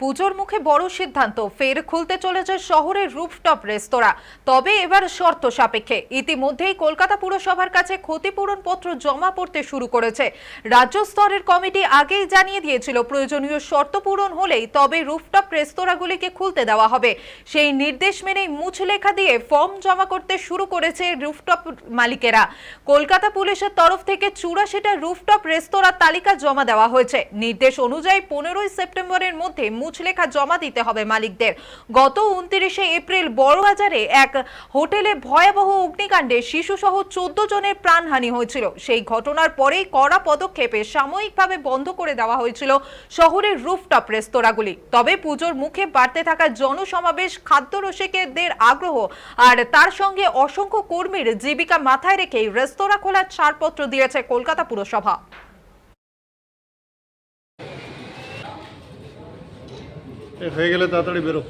পুজোর মুখে বড় সিদ্ধান্ত। ফের খুলতে চলেছে শহরের রুফটপ রেস্তোরাঁ। তবে এবার শর্ত সাপেক্ষে। ইতিমধ্যেই কলকাতা পুরসভার কাছে ক্ষতিপূরণ পত্র জমা পড়তে শুরু করেছে। রাজ্য স্তরের কমিটি আগেই জানিয়ে দিয়েছিল, প্রয়োজনীয় শর্ত পূরণ হলেই তবে রুফটপ রেস্তোরাঁগুলিকে খুলতে দেওয়া হবে। সেই নির্দেশ মেনেই মুছলেখা দিয়ে ফর্ম জমা করতে শুরু করেছে রুফটপ মালিকেরা। কলকাতা পুলিশের তরফ থেকে চুরাশিটা রুফটপ রেস্তোরাঁ তালিকা জমা দেওয়া হয়েছে। নির্দেশ অনুযায়ী পনেরোই সেপ্টেম্বরের মধ্যে মুছলেখা জমা দিতে হবে মালিকদের। গত উনত্রিশে এপ্রিল বড়বাজারে এক হোটেলে ভয়াবহ অগ্নিকাণ্ডে শিশুসহ চোদ্দ জনের প্রাণহানি হয়েছিল। সেই ঘটনার পরেই কড়া পদক্ষেপে সাময়িকভাবে বন্ধ করে দেওয়া হয়েছিল শহরের রুফটপ রেস্তোরাঁগুলি। তবে পুজোর মুখে বাড়তে থাকা জনসমাবেশ, খাদ্য রসিকদের আগ্রহ আর তার সঙ্গে অসংখ্য কর্মীর জীবিকা মাথায় রেখেই রেস্তোরাঁ খোলার ছাড়পত্র দিয়েছে কলকাতা পুরসভা। হয়ে গেলে তাড়াতাড়ি বেরো।